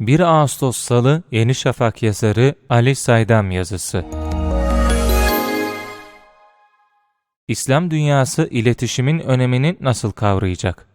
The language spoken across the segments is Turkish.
1 Ağustos Salı Yeni Şafak yazarı Ali Saydam yazısı. İslam dünyası iletişimin önemini nasıl kavrayacak?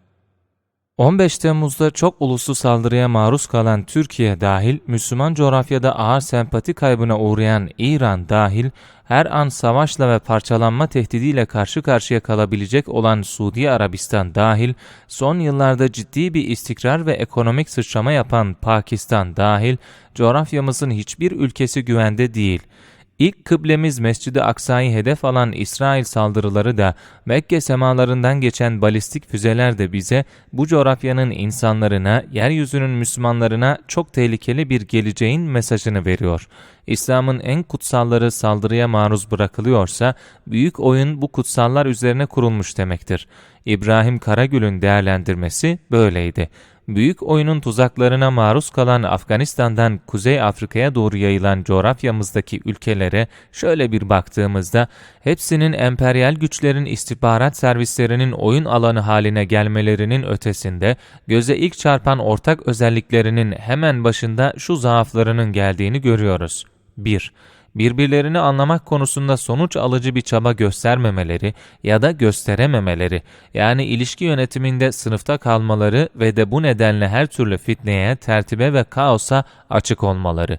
15 Temmuz'da çok uluslu saldırıya maruz kalan Türkiye dahil, Müslüman coğrafyada ağır sempati kaybına uğrayan İran dahil, her an savaşla ve parçalanma tehdidiyle karşı karşıya kalabilecek olan Suudi Arabistan dahil, son yıllarda ciddi bir istikrar ve ekonomik sıçrama yapan Pakistan dahil, coğrafyamızın hiçbir ülkesi güvende değil.'' İlk kıblemiz Mescid-i Aksa'yı hedef alan İsrail saldırıları da Mekke semalarından geçen balistik füzeler de bize bu coğrafyanın insanlarına, yeryüzünün Müslümanlarına çok tehlikeli bir geleceğin mesajını veriyor. İslam'ın en kutsalları saldırıya maruz bırakılıyorsa büyük oyun bu kutsallar üzerine kurulmuş demektir. İbrahim Karagül'ün değerlendirmesi böyleydi büyük oyunun tuzaklarına maruz kalan Afganistan'dan Kuzey Afrika'ya doğru yayılan coğrafyamızdaki ülkelere şöyle bir baktığımızda hepsinin emperyal güçlerin istihbarat servislerinin oyun alanı haline gelmelerinin ötesinde göze ilk çarpan ortak özelliklerinin hemen başında şu zaaflarının geldiğini görüyoruz. 1 birbirlerini anlamak konusunda sonuç alıcı bir çaba göstermemeleri ya da gösterememeleri, yani ilişki yönetiminde sınıfta kalmaları ve de bu nedenle her türlü fitneye, tertibe ve kaosa açık olmaları.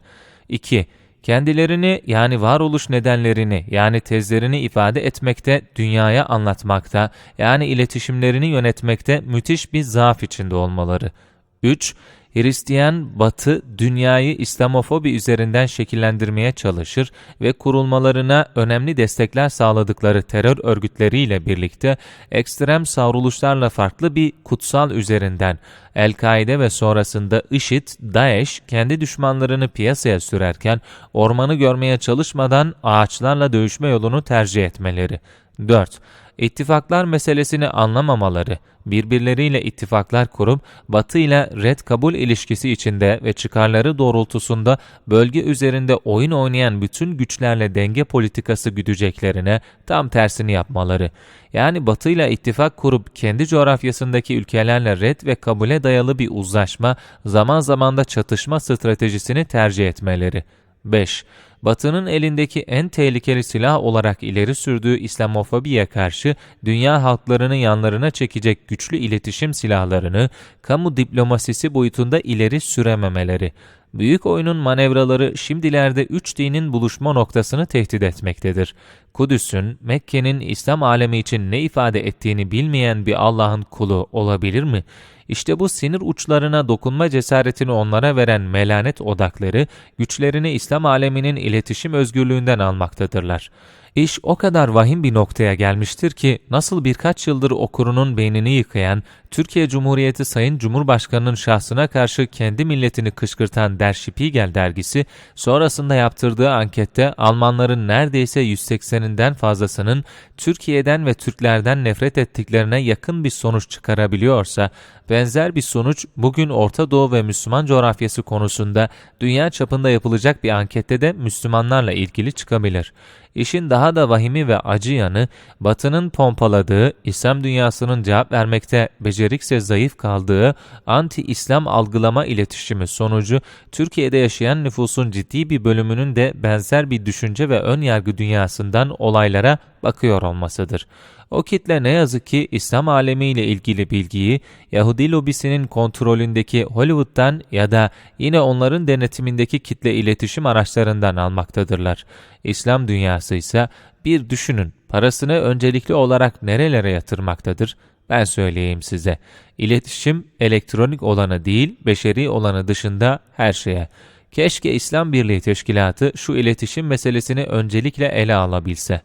2. Kendilerini yani varoluş nedenlerini yani tezlerini ifade etmekte, dünyaya anlatmakta yani iletişimlerini yönetmekte müthiş bir zaaf içinde olmaları. 3. Hristiyan Batı dünyayı İslamofobi üzerinden şekillendirmeye çalışır ve kurulmalarına önemli destekler sağladıkları terör örgütleriyle birlikte ekstrem savruluşlarla farklı bir kutsal üzerinden El-Kaide ve sonrasında IŞİD, DAEŞ kendi düşmanlarını piyasaya sürerken ormanı görmeye çalışmadan ağaçlarla dövüşme yolunu tercih etmeleri. 4 ittifaklar meselesini anlamamaları, birbirleriyle ittifaklar kurup Batı ile red kabul ilişkisi içinde ve çıkarları doğrultusunda bölge üzerinde oyun oynayan bütün güçlerle denge politikası güdeceklerine tam tersini yapmaları. Yani Batı ile ittifak kurup kendi coğrafyasındaki ülkelerle red ve kabule dayalı bir uzlaşma, zaman zaman da çatışma stratejisini tercih etmeleri. 5. Batı'nın elindeki en tehlikeli silah olarak ileri sürdüğü İslamofobiye karşı dünya halklarını yanlarına çekecek güçlü iletişim silahlarını kamu diplomasisi boyutunda ileri sürememeleri. Büyük oyunun manevraları şimdilerde üç dinin buluşma noktasını tehdit etmektedir. Kudüs'ün, Mekke'nin İslam alemi için ne ifade ettiğini bilmeyen bir Allah'ın kulu olabilir mi? İşte bu sinir uçlarına dokunma cesaretini onlara veren melanet odakları, güçlerini İslam aleminin iletişim özgürlüğünden almaktadırlar. İş o kadar vahim bir noktaya gelmiştir ki nasıl birkaç yıldır okurunun beynini yıkayan, Türkiye Cumhuriyeti Sayın Cumhurbaşkanı'nın şahsına karşı kendi milletini kışkırtan Der Spiegel dergisi, sonrasında yaptırdığı ankette Almanların neredeyse 180'inden fazlasının Türkiye'den ve Türklerden nefret ettiklerine yakın bir sonuç çıkarabiliyorsa, benzer bir sonuç bugün Orta Doğu ve Müslüman coğrafyası konusunda dünya çapında yapılacak bir ankette de Müslümanlarla ilgili çıkabilir. İşin daha da vahimi ve acı yanı, Batı'nın pompaladığı, İslam dünyasının cevap vermekte becerikse zayıf kaldığı anti-İslam algılama iletişimi sonucu Türkiye'de yaşayan nüfusun ciddi bir bölümünün de benzer bir düşünce ve ön yargı dünyasından olaylara bakıyor olmasıdır. O kitle ne yazık ki İslam alemiyle ilgili bilgiyi Yahudi lobisinin kontrolündeki Hollywood'dan ya da yine onların denetimindeki kitle iletişim araçlarından almaktadırlar. İslam dünyası ise bir düşünün parasını öncelikli olarak nerelere yatırmaktadır? Ben söyleyeyim size. İletişim elektronik olanı değil, beşeri olanı dışında her şeye. Keşke İslam Birliği Teşkilatı şu iletişim meselesini öncelikle ele alabilse.